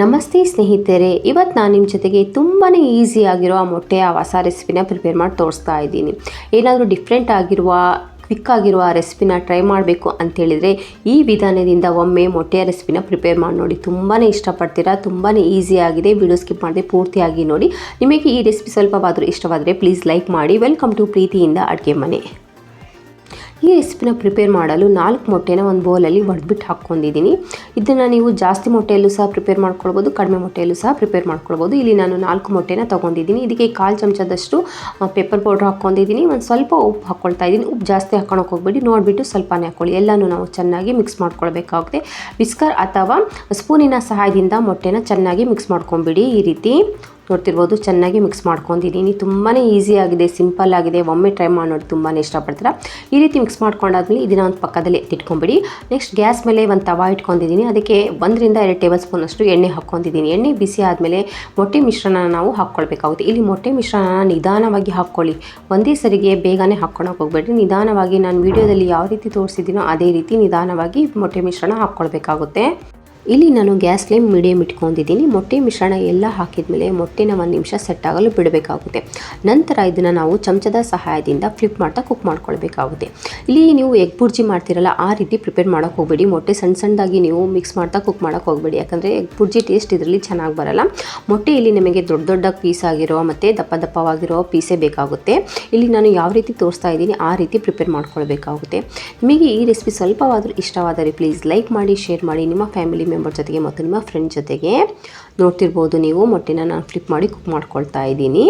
ನಮಸ್ತೆ ಸ್ನೇಹಿತರೆ ಇವತ್ತು ನಾನು ನಿಮ್ಮ ಜೊತೆಗೆ ತುಂಬಾ ಈಸಿಯಾಗಿರೋ ಮೊಟ್ಟೆಯ ಹೊಸ ರೆಸಿಪಿನ ಪ್ರಿಪೇರ್ ಮಾಡಿ ತೋರಿಸ್ತಾ ಇದ್ದೀನಿ. ಏನಾದರೂ ಡಿಫ್ರೆಂಟ್ ಆಗಿರುವ ಕ್ವಿಕ್ ಆಗಿರುವ ರೆಸಿಪಿನ ಟ್ರೈ ಮಾಡಬೇಕು ಅಂತೇಳಿದರೆ ಈ ವಿಧಾನದಿಂದ ಒಮ್ಮೆ ಮೊಟ್ಟೆಯ ರೆಸಿಪಿನ ಪ್ರಿಪೇರ್ ಮಾಡಿ ನೋಡಿ. ತುಂಬಾ ಇಷ್ಟಪಡ್ತೀರಾ? ತುಂಬಾ ಈಸಿಯಾಗಿದೆ ವಿಡಿಯೋ ಸ್ಕಿಪ್ ಮಾಡದೆ ಪೂರ್ತಿಯಾಗಿ ನೋಡಿ. ನಿಮಗೆ ಈ ರೆಸಿಪಿ ಸ್ವಲ್ಪವಾದರೂ ಇಷ್ಟವಾದರೆ ಪ್ಲೀಸ್ ಲೈಕ್ ಮಾಡಿ. ವೆಲ್ಕಮ್ ಟು ಪ್ರೀತಿಯಿಂದ ಅಡುಗೆ ಮನೆ. ಈ ರೆಸಿಪಿನ ಪ್ರಿಪೇರ್ ಮಾಡಲು ನಾಲ್ಕು ಮೊಟ್ಟೆನ ಒಂದು ಬೌಲಲ್ಲಿ ಒಡೆದ್ಬಿಟ್ಟು ಹಾಕ್ಕೊಂಡಿದ್ದೀನಿ. ಇದನ್ನು ನೀವು ಜಾಸ್ತಿ ಮೊಟ್ಟೆಯಲ್ಲೂ ಸಹ ಪ್ರಿಪೇರ್ ಮಾಡ್ಕೊಳ್ಬೋದು, ಕಡಿಮೆ ಮೊಟ್ಟೆಯಲ್ಲೂ ಸಹ ಪ್ರಿಪೇರ್ ಮಾಡ್ಕೊಳ್ಬೋದು. ಇಲ್ಲಿ ನಾನು ನಾಲ್ಕು ಮೊಟ್ಟೆನ ತೊಗೊಂಡಿದ್ದೀನಿ. ಇದಕ್ಕೆ ಕಾಲು ಚಮಚದಷ್ಟು ಪೆಪ್ಪರ್ ಪೌಡ್ರ್ ಹಾಕ್ಕೊಂಡಿದ್ದೀನಿ. ಒಂದು ಸ್ವಲ್ಪ ಉಪ್ಪು ಹಾಕ್ಕೊಳ್ತಾ ಇದ್ದೀನಿ. ಉಪ್ಪು ಜಾಸ್ತಿ ಹಾಕ್ಕೊಳಕ್ಕೆ ಹೋಗ್ಬೇಡಿ. ನೋಡಿಬಿಟ್ಟು ಸ್ವಲ್ಪನೇ ಹಾಕ್ಕೊಳ್ಳಿ ಎಲ್ಲನೂ ನಾವು ಚೆನ್ನಾಗಿ ಮಿಕ್ಸ್ ಮಾಡ್ಕೊಳ್ಬೇಕಾಗುತ್ತೆ. ವಿಸ್ಕರ್ ಅಥವಾ ಸ್ಪೂನಿನ ಸಹಾಯದಿಂದ ಮೊಟ್ಟೆನ ಚೆನ್ನಾಗಿ ಮಿಕ್ಸ್ ಮಾಡ್ಕೊಂಬಿಡಿ ಈ ರೀತಿ. ನೋಡ್ತಿರ್ಬೋದು, ಚೆನ್ನಾಗಿ ಮಿಕ್ಸ್ ಮಾಡ್ಕೊಂಡಿದ್ದೀನಿ ತುಂಬಾ ಆಗಿದೆ ಸಿಂಪಲ್ ಆಗಿದೆ. ಒಮ್ಮೆ ಟ್ರೈ ಮಾಡೋದು ತುಂಬಾ ಇಷ್ಟಪಡ್ತೀರಾ? ಈ ರೀತಿ ಮಿಕ್ಸ್ ಮಾಡ್ಕೊಂಡಾದ್ಮೇಲೆ ಇದನ್ನ ಒಂದು ಪಕ್ಕದಲ್ಲಿ ಎತ್ತಿಟ್ಕೊಂಬಿಡಿ ನೆಕ್ಸ್ಟ್ ಗ್ಯಾಸ್ ಮೇಲೆ ಒಂದು ತವಾ ಇಟ್ಕೊಂಡಿದ್ದೀನಿ ಅದಕ್ಕೆ ಒಂದರಿಂದ ಎರಡು ಟೇಬಲ್ ಸ್ಪೂನ್ ಅಷ್ಟು ಎಣ್ಣೆ ಹಾಕ್ಕೊಂಡಿದ್ದೀನಿ ಎಣ್ಣೆ ಬಿಸಿ ಆದಮೇಲೆ ಮೊಟ್ಟೆ ಮಿಶ್ರಣನ ನಾವು ಹಾಕ್ಕೊಳ್ಬೇಕಾಗುತ್ತೆ. ಇಲ್ಲಿ ಮೊಟ್ಟೆ ಮಿಶ್ರಣನ ನಿಧಾನವಾಗಿ ಹಾಕ್ಕೊಳ್ಳಿ. ಒಂದೇ ಸರಿಗೆ ಬೇಗನೆ ಹಾಕ್ಕೊಳಕ್ಕೆ ಹೋಗ್ಬೇಡ್ರಿ. ನಿಧಾನವಾಗಿ ನಾನು ವಿಡಿಯೋದಲ್ಲಿ ಯಾವ ರೀತಿ ತೋರಿಸಿದ್ದೀನೋ ಅದೇ ರೀತಿ ನಿಧಾನವಾಗಿ ಮೊಟ್ಟೆ ಮಿಶ್ರಣ ಹಾಕ್ಕೊಳ್ಬೇಕಾಗುತ್ತೆ. ಇಲ್ಲಿ ನಾನು ಗ್ಯಾಸ್ ಫ್ಲೇಮ್ ಮೀಡಿಯಮ್ ಇಟ್ಕೊಂಡಿದ್ದೀನಿ. ಮೊಟ್ಟೆ ಮಿಶ್ರಣ ಎಲ್ಲ ಹಾಕಿದ ಮೇಲೆ ಮೊಟ್ಟೆನ ಒಂದು ನಿಮಿಷ ಸೆಟ್ ಆಗಲು ಬಿಡಬೇಕಾಗುತ್ತೆ. ನಂತರ ಇದನ್ನು ನಾವು ಚಮಚದ ಸಹಾಯದಿಂದ ಫ್ಲಿಪ್ ಮಾಡ್ತಾ ಕುಕ್ ಮಾಡ್ಕೊಳ್ಬೇಕಾಗುತ್ತೆ. ಇಲ್ಲಿ ನೀವು ಎಗ್ ಬುರ್ಜಿ ಮಾಡ್ತಿರಲ್ಲ, ಆ ರೀತಿ ಪ್ರಿಪೇರ್ ಮಾಡೋಕ್ಕೆ ಹೋಗಬೇಡಿ. ಮೊಟ್ಟೆ ಸಣ್ಣ ಸಣ್ಣದಾಗಿ ನೀವು ಮಿಕ್ಸ್ ಮಾಡ್ತಾ ಕುಕ್ ಮಾಡೋಕ್ಕೆ ಹೋಗಬೇಡಿ. ಯಾಕಂದರೆ ಎಗ್ ಬುರ್ಜಿ ಟೇಸ್ಟ್ ಇದರಲ್ಲಿ ಚೆನ್ನಾಗಿ ಬರಲ್ಲ. ಮೊಟ್ಟೆ ಇಲ್ಲಿ ನಿಮಗೆ ದೊಡ್ಡ ದೊಡ್ಡ ಪೀಸ್ ಆಗಿರೋ ಮತ್ತು ದಪ್ಪ ದಪ್ಪವಾಗಿರೋ ಪೀಸೇ ಬೇಕಾಗುತ್ತೆ. ಇಲ್ಲಿ ನಾನು ಯಾವ ರೀತಿ ತೋರಿಸ್ತಾ ಇದ್ದೀನಿ, ಆ ರೀತಿ ಪ್ರಿಪೇರ್ ಮಾಡ್ಕೊಳ್ಬೇಕಾಗುತ್ತೆ. ನಿಮಗೆ ಈ ರೆಸಿಪಿ ಸ್ವಲ್ಪವಾದರೂ ಇಷ್ಟವಾದರೆ ಪ್ಲೀಸ್ ಲೈಕ್ ಮಾಡಿ ಶೇರ್ ಮಾಡಿ. ನಿಮ್ಮ ಫ್ಯಾಮಿಲಿ ಮೆಂಬರ್ ಜೊತೆಗೆ ಮತ್ತು ನಿಮ್ಮ ಫ್ರೆಂಡ್ ಜೊತೆಗೆ ನೋಡ್ತಿರ್ಬೋದು ನೀವು. ಮೊಟ್ಟೆನ ನಾನು ಫ್ಲಿಪ್ ಮಾಡಿ ಕುಕ್ ಮಾಡ್ಕೊಳ್ತಾ ಇದ್ದೀನಿ.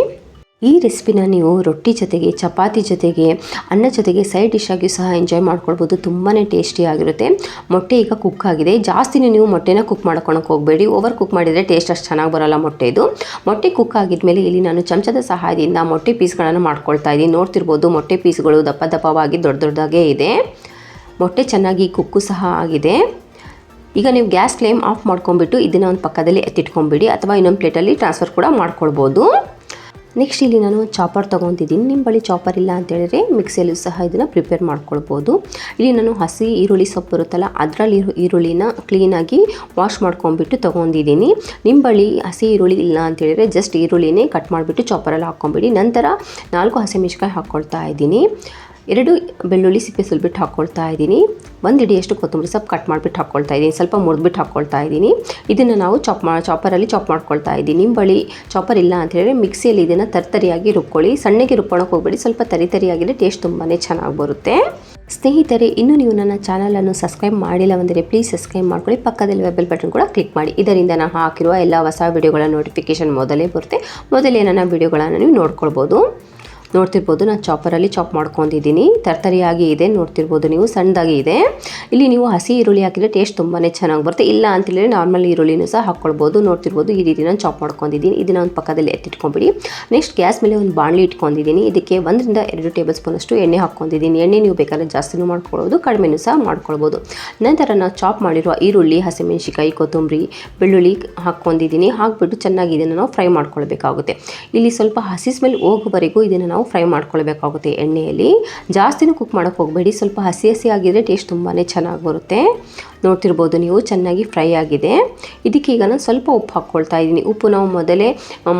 ಈ ರೆಸಿಪಿನ ನೀವು ರೊಟ್ಟಿ ಜೊತೆಗೆ, ಚಪಾತಿ ಜೊತೆಗೆ, ಅನ್ನ ಜೊತೆಗೆ ಸೈಡ್ ಡಿಶ್ ಆಗಿ ಸಹ ಎಂಜಾಯ್ ಮಾಡ್ಕೊಳ್ಬೋದು. ತುಂಬಾ ಟೇಸ್ಟಿಯಾಗಿರುತ್ತೆ ಮೊಟ್ಟೆ ಈಗ ಕುಕ್ ಆಗಿದೆ. ಜಾಸ್ತಿನೇ ನೀವು ಮೊಟ್ಟೆನ ಕುಕ್ ಮಾಡ್ಕೊಳಕ್ಕೆ ಹೋಗಬೇಡಿ. ಓವರ್ ಕುಕ್ ಮಾಡಿದರೆ ಟೇಸ್ಟ್ ಅಷ್ಟು ಚೆನ್ನಾಗಿ ಬರೋಲ್ಲ ಮೊಟ್ಟೆದು ಮೊಟ್ಟೆ ಕುಕ್ ಆಗಿದ್ಮೇಲೆ ಇಲ್ಲಿ ನಾನು ಚಮಚದ ಸಹಾಯದಿಂದ ಮೊಟ್ಟೆ ಪೀಸ್ಗಳನ್ನು ಮಾಡ್ಕೊಳ್ತಾ ಇದ್ದೀನಿ. ನೋಡ್ತಿರ್ಬೋದು ಮೊಟ್ಟೆ ಪೀಸ್ಗಳು ದಪ್ಪ ದಪ್ಪವಾಗಿ ದೊಡ್ಡ ದೊಡ್ಡದಾಗೇ ಇದೆ. ಮೊಟ್ಟೆ ಚೆನ್ನಾಗಿ ಕುಕ್ಕು ಸಹ ಆಗಿದೆ. ಈಗ ನೀವು ಗ್ಯಾಸ್ ಫ್ಲೇಮ್ ಆಫ್ ಮಾಡ್ಕೊಂಡ್ಬಿಟ್ಟು ಇದನ್ನು ಒಂದು ಪಕ್ಕದಲ್ಲಿ ಎತ್ತಿಟ್ಕೊಂಬಿಡಿ ಅಥವಾ ಇನ್ನೊಂದು ಪ್ಲೇಟಲ್ಲಿ ಟ್ರಾನ್ಸ್ಫರ್ ಕೂಡ ಮಾಡ್ಕೊಳ್ಬೋದು. ನೆಕ್ಸ್ಟ್ ಇಲ್ಲಿ ನಾನು ಚಾಪರ್ ತೊಗೊತಿದ್ದೀನಿ ನಿಮ್ಮ ಬಳಿ ಚಾಪರ್ ಇಲ್ಲ ಅಂತ ಹೇಳಿದ್ರೆ ಮಿಕ್ಸಿಯಲ್ಲೂ ಸಹ ಇದನ್ನು ಪ್ರಿಪೇರ್ ಮಾಡ್ಕೊಳ್ಬೋದು. ಇಲ್ಲಿ ನಾನು ಹಸಿ ಈರುಳ್ಳಿ ಸೊಪ್ಪು ಇರುತ್ತಲ್ಲ ಅದರಲ್ಲಿ ಈರುಳ್ಳಿನ ಕ್ಲೀನಾಗಿ ವಾಶ್ ಮಾಡ್ಕೊಂಡ್ಬಿಟ್ಟು ತೊಗೊಂಡಿದ್ದೀನಿ. ನಿಮ್ಮ ಬಳಿ ಹಸಿ ಈರುಳ್ಳಿ ಇಲ್ಲ ಅಂತ ಹೇಳಿದ್ರೆ ಜಸ್ಟ್ ಈರುಳ್ಳಿನೇ ಕಟ್ ಮಾಡಿಬಿಟ್ಟು ಚಾಪರಲ್ಲಿ ಹಾಕ್ಕೊಂಬಿಡಿ ನಂತರ ನಾಲ್ಕು ಹಸಿಮೆಣ್ಸಿಕಾಯಿ ಹಾಕ್ಕೊಳ್ತಾ ಇದ್ದೀನಿ. ಎರಡು ಬೆಳ್ಳುಳ್ಳಿ ಸಿಪ್ಪೆ ಸುಲ್ಬಿಟ್ಟು ಹಾಕ್ಕೊಳ್ತಾ ಇದ್ದೀನಿ. ಒಂದು ಎಷ್ಟು ಕೊತ್ತಂಬರಿ ಸೊಪ್ಪು ಕಟ್ ಮಾಡಿಬಿಟ್ಟು ಹಾಕ್ಕೊಳ್ತಾ ಇದ್ದೀನಿ ಸ್ವಲ್ಪ ಮುರಿದ್ಬಿಟ್ಟು ಹಾಕ್ಕೊಳ್ತಾ ಇದ್ದೀನಿ ಇದನ್ನು ನಾವು ಚಾಪ್ ಮಾ ಚಾಪರಲ್ಲಿ ಚಾಪ್ ಮಾಡ್ಕೊಳ್ತಾ ಇದ್ದೀನಿ ನಿಮ್ಮ ಬಳಿ ಚಾಪರ್ ಇಲ್ಲ ಅಂತ ಹೇಳಿದ್ರೆ ಮಿಕ್ಸಿಯಲ್ಲಿ ಇದನ್ನು ತರ್ತರಿಯಾಗಿ ರುಬ್ಕೊಳ್ಳಿ. ಸಣ್ಣಗೆ ರುಬ್ಕೊಳಕ್ಕೆ ಹೋಗ್ಬೇಡಿ. ಸ್ವಲ್ಪ ತರಿ ತರಿಯಾಗಿದ್ರೆ ಟೇಸ್ಟ್ ತುಂಬಾ ಚೆನ್ನಾಗಿ ಬರುತ್ತೆ. ಸ್ನೇಹಿತರೆ, ಇನ್ನೂ ನೀವು ನನ್ನ ಚಾನಲನ್ನು ಸಬ್ಸ್ಕ್ರೈಬ್ ಮಾಡಿಲ್ಲ ಅಂದರೆ ಪ್ಲೀಸ್ ಸಬ್ಸ್ಕ್ರೈಬ್ ಮಾಡ್ಕೊಳ್ಳಿ. ಪಕ್ಕದಲ್ಲಿ ಬೆಲ್ ಬಟನ್ ಕೂಡ ಕ್ಲಿಕ್ ಮಾಡಿ. ಇದರಿಂದ ನಾನು ಹಾಕಿರುವ ಎಲ್ಲ ಹೊಸ ವಿಡಿಯೋಗಳ ನೋಟಿಫಿಕೇಷನ್ ಮೊದಲೇ ಬರುತ್ತೆ. ಮೊದಲೇ ನನ್ನ ವಿಡಿಯೋಗಳನ್ನು ನೀವು ನೋಡ್ಕೊಳ್ಬೋದು. ನೋಡ್ತಿರ್ಬೋದು, ನಾನು ಚಾಪರಲ್ಲಿ ಚಾಪ್ ಮಾಡ್ಕೊಂಡಿದ್ದೀನಿ. ತರ್ತರಿಯಾಗಿ ಇದೆ, ನೋಡ್ತಿರ್ಬೋದು ನೀವು, ಸಣ್ಣದಾಗಿ ಇದೆ. ಇಲ್ಲಿ ನೀವು ಹಸಿ ಈರುಳ್ಳಿ ಹಾಕಿದರೆ ಟೇಸ್ಟ್ ತುಂಬಾ ಚೆನ್ನಾಗಿ ಬರುತ್ತೆ. ಇಲ್ಲ ಅಂತೇಳಿದ್ರೆ ನಾರ್ಮಲ್ ಈರುಳ್ಳಿನೂ ಸಹ ಹಾಕ್ಕೊಳ್ಬೋದು ನೋಡ್ತಿರ್ಬೋದು, ಈ ರೀತಿ ನಾನು ಚಾಪ್ ಮಾಡ್ಕೊಂಡಿದ್ದೀನಿ. ಇದನ್ನು ಒಂದು ಪಕ್ಕದಲ್ಲಿ ಎತ್ತಿಟ್ಕೊಂಬಿಡಿ. ನೆಕ್ಸ್ಟ್ ಗ್ಯಾಸ್ ಮೇಲೆ ಒಂದು ಬಾಣಲಿ ಇಟ್ಕೊಂಡಿದ್ದೀನಿ. ಇದಕ್ಕೆ ಒಂದರಿಂದ ಎರಡು ಟೇಬಲ್ ಸ್ಪೂನಷ್ಟು ಎಣ್ಣೆ ಹಾಕ್ಕೊಂಡಿದ್ದೀನಿ. ಎಣ್ಣೆ ನೀವು ಬೇಕಾದ್ರೆ ಜಾಸ್ತಿನೂ ಮಾಡ್ಕೊಳ್ಬೋದು, ಕಡಿಮೆನೂ ಸಹ ಮಾಡ್ಕೊಳ್ಬೋದು. ನಂತರ ನಾವು ಚಾಪ್ ಮಾಡಿರುವ ಈರುಳ್ಳಿ ಹಸಿಮೆಣಸಿಕಾಯಿ ಕೊತ್ತಂಬರಿ, ಬೆಳ್ಳುಳ್ಳಿ ಹಾಕ್ಕೊಂಡಿದ್ದೀನಿ. ಹಾಕ್ಬಿಟ್ಟು ಚೆನ್ನಾಗಿ ಇದನ್ನು ನಾವು ಫ್ರೈ ಮಾಡ್ಕೊಳ್ಬೇಕಾಗುತ್ತೆ. ಇಲ್ಲಿ ಸ್ವಲ್ಪ ಹಸಿ ಸ್ಮೆಲ್ ಹೋಗೋವರೆಗೂ ಇದನ್ನು ನಾವು ಫ್ರೈ ಮಾಡ್ಕೊಳ್ಬೇಕಾಗುತ್ತೆ ಎಣ್ಣೆಯಲ್ಲಿ. ಜಾಸ್ತಿನೂ ಕುಕ್ ಮಾಡೋಕ್ಕೆ ಹೋಗಬೇಡಿ. ಸ್ವಲ್ಪ ಹಸಿ ಹಸಿ ಆಗಿದ್ರೆ ಟೇಸ್ಟ್ ತುಂಬಾ ಚೆನ್ನಾಗಿ ಬರುತ್ತೆ. ನೋಡ್ತಿರ್ಬೋದು ನೀವು, ಚೆನ್ನಾಗಿ ಫ್ರೈ ಆಗಿದೆ. ಇದಕ್ಕೆ ಈಗ ನಾನು ಸ್ವಲ್ಪ ಉಪ್ಪು ಹಾಕ್ಕೊಳ್ತಾ ಇದ್ದೀನಿ. ಉಪ್ಪು ನಾವು ಮೊದಲೇ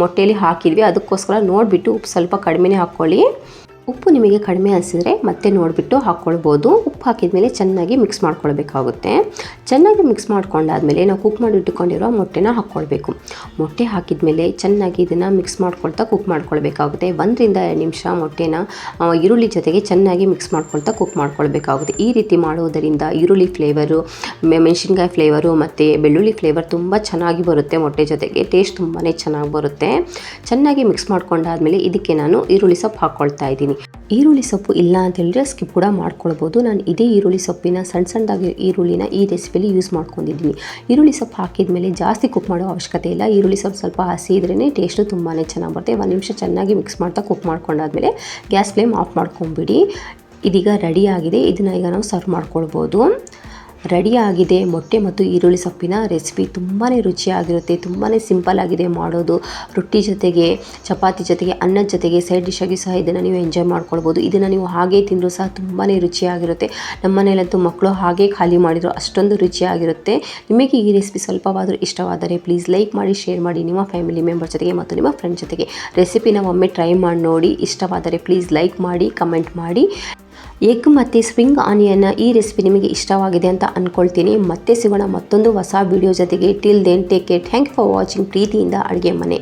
ಮೊಟ್ಟೆಯಲ್ಲಿ ಹಾಕಿದ್ವಿ. ಅದಕ್ಕೋಸ್ಕರ ನೋಡಿಬಿಟ್ಟು ಉಪ್ಪು ಸ್ವಲ್ಪ ಕಡಿಮೆನೇ ಹಾಕ್ಕೊಳ್ಳಿ. ಉಪ್ಪು ನಿಮಗೆ ಕಡಿಮೆ ಅನಿಸಿದ್ರೆ ಮತ್ತೆ ನೋಡಿಬಿಟ್ಟು ಹಾಕ್ಕೊಳ್ಬೋದು. ಉಪ್ಪು ಹಾಕಿದ ಮೇಲೆ ಚೆನ್ನಾಗಿ ಮಿಕ್ಸ್ ಮಾಡ್ಕೊಳ್ಬೇಕಾಗುತ್ತೆ. ಚೆನ್ನಾಗಿ ಮಿಕ್ಸ್ ಮಾಡ್ಕೊಂಡಾದ್ಮೇಲೆ ನಾವು ಕುಕ್ ಮಾಡಿ ಇಟ್ಟುಕೊಂಡಿರೋ ಮೊಟ್ಟೆನ ಹಾಕ್ಕೊಳ್ಬೇಕು. ಮೊಟ್ಟೆ ಹಾಕಿದ ಮೇಲೆ ಚೆನ್ನಾಗಿ ಇದನ್ನು ಮಿಕ್ಸ್ ಮಾಡ್ಕೊಳ್ತಾ ಕುಕ್ ಮಾಡ್ಕೊಳ್ಬೇಕಾಗುತ್ತೆ. ಒಂದರಿಂದ ಎರಡು ನಿಮಿಷ ಮೊಟ್ಟೆನ ಈರುಳ್ಳಿ ಜೊತೆಗೆ ಚೆನ್ನಾಗಿ ಮಿಕ್ಸ್ ಮಾಡ್ಕೊಳ್ತಾ ಕುಕ್ ಮಾಡ್ಕೊಳ್ಬೇಕಾಗುತ್ತೆ. ಈ ರೀತಿ ಮಾಡುವುದರಿಂದ ಈರುಳ್ಳಿ ಫ್ಲೇವರು ಮೆಣಸಿನ್ಕಾಯಿ ಫ್ಲೇವರು ಮತ್ತು ಬೆಳ್ಳುಳ್ಳಿ ಫ್ಲೇವರ್ ತುಂಬ ಚೆನ್ನಾಗಿ ಬರುತ್ತೆ ಮೊಟ್ಟೆ ಜೊತೆಗೆ. ಟೇಸ್ಟ್ ತುಂಬಾ ಚೆನ್ನಾಗಿ ಬರುತ್ತೆ. ಚೆನ್ನಾಗಿ ಮಿಕ್ಸ್ ಮಾಡ್ಕೊಂಡಾದ್ಮೇಲೆ ಇದಕ್ಕೆ ನಾನು ಈರುಳ್ಳಿ ಸೊಪ್ಪು ಹಾಕ್ಕೊಳ್ತಾ ಇದ್ದೀನಿ. ಈರುಳ್ಳಿ ಸೊಪ್ಪು ಇಲ್ಲ ಅಂತ ಹೇಳಿದ್ರೆ ಸ್ಕಿಪ್ ಕೂಡ ಮಾಡ್ಕೊಳ್ಬೋದು. ನಾನು ಇದೇ ಈರುಳ್ಳಿ ಸೊಪ್ಪಿನ ಸಣ್ಣ ಸಣ್ಣದಾಗಿ ಈರುಳ್ಳಿನ ಈ ರೆಸಿಪಿಲಿ ಯೂಸ್ ಮಾಡ್ಕೊಂಡಿದ್ದೀನಿ. ಈರುಳ್ಳಿ ಸೊಪ್ಪು ಹಾಕಿದ ಮೇಲೆ ಜಾಸ್ತಿ ಕುಕ್ ಮಾಡೋ ಅವಶ್ಯಕತೆ ಇಲ್ಲ. ಈರುಳ್ಳಿ ಸೊಪ್ಪು ಸ್ವಲ್ಪ ಹಸಿ ಇದ್ರೇ ಟೇಸ್ಟು ತುಂಬಾ ಚೆನ್ನಾಗಿ ಬರುತ್ತೆ. ಒಂದು ನಿಮಿಷ ಚೆನ್ನಾಗಿ ಮಿಕ್ಸ್ ಮಾಡ್ತಾ ಕುಕ್ ಮಾಡ್ಕೊಂಡಾದ್ಮೇಲೆ ಗ್ಯಾಸ್ ಫ್ಲೇಮ್ ಆಫ್ ಮಾಡ್ಕೊಂಬಿಡಿ. ಇದೀಗ ರೆಡಿ ಆಗಿದೆ. ಇದನ್ನು ಈಗ ನಾವು ಸರ್ವ್ ಮಾಡ್ಕೊಳ್ಬೋದು. ರೆಡಿಯಾಗಿದೆ. ಮೊಟ್ಟೆ ಮತ್ತು ಈರುಳ್ಳಿ ಸೊಪ್ಪಿನ ರೆಸಿಪಿ ತುಂಬಾ ರುಚಿಯಾಗಿರುತ್ತೆ ತುಂಬಾ ಸಿಂಪಲ್ ಆಗಿದೆ ಮಾಡೋದು. ರೊಟ್ಟಿ ಜೊತೆಗೆ, ಚಪಾತಿ ಜೊತೆಗೆ, ಅನ್ನದ ಜೊತೆಗೆ ಸೈಡ್ ಡಿಶ್ ಆಗಿ ಸಹ ಇದನ್ನು ನೀವು ಎಂಜಾಯ್ ಮಾಡ್ಕೊಳ್ಬೋದು. ಇದನ್ನು ನೀವು ಹಾಗೆ ತಿಂದರೂ ಸಹ ತುಂಬಾ ರುಚಿಯಾಗಿರುತ್ತೆ. ನಮ್ಮ ಮನೆಯಲ್ಲಂತೂ ಮಕ್ಕಳು ಹಾಗೆ ಖಾಲಿ ಮಾಡಿದ್ರು, ಅಷ್ಟೊಂದು ರುಚಿಯಾಗಿರುತ್ತೆ. ನಿಮಗೆ ಈ ರೆಸಿಪಿ ಸ್ವಲ್ಪವಾದರೂ ಇಷ್ಟವಾದರೆ ಪ್ಲೀಸ್ ಲೈಕ್ ಮಾಡಿ, ಶೇರ್ ಮಾಡಿ, ನಿಮ್ಮ ಫ್ಯಾಮಿಲಿ ಮೆಂಬರ್ ಜೊತೆಗೆ ಮತ್ತು ನಿಮ್ಮ ಫ್ರೆಂಡ್ ಜೊತೆಗೆ ರೆಸಿಪಿನ ಒಮ್ಮೆ ಟ್ರೈ ಮಾಡಿ ನೋಡಿ. ಇಷ್ಟವಾದರೆ ಪ್ಲೀಸ್ ಲೈಕ್ ಮಾಡಿ, ಕಮೆಂಟ್ ಮಾಡಿ. ಎಗ್ ಮತ್ತು ಸ್ಪ್ರಿಂಗ್ ಆನಿಯನ್ನ ಈ ರೆಸಿಪಿ ನಿಮಗೆ ಇಷ್ಟವಾಗಿದೆ ಅಂತ ಅಂದ್ಕೊಳ್ತೀನಿ ಮತ್ತೆ ಸಿಗೋಣ ಮತ್ತೊಂದು ಹೊಸ ವಿಡಿಯೋ ಜೊತೆಗೆ. Till then take care thank for watching ಪ್ರೀತಿಯಿಂದ ಅಡುಗೆ ಮನೆ.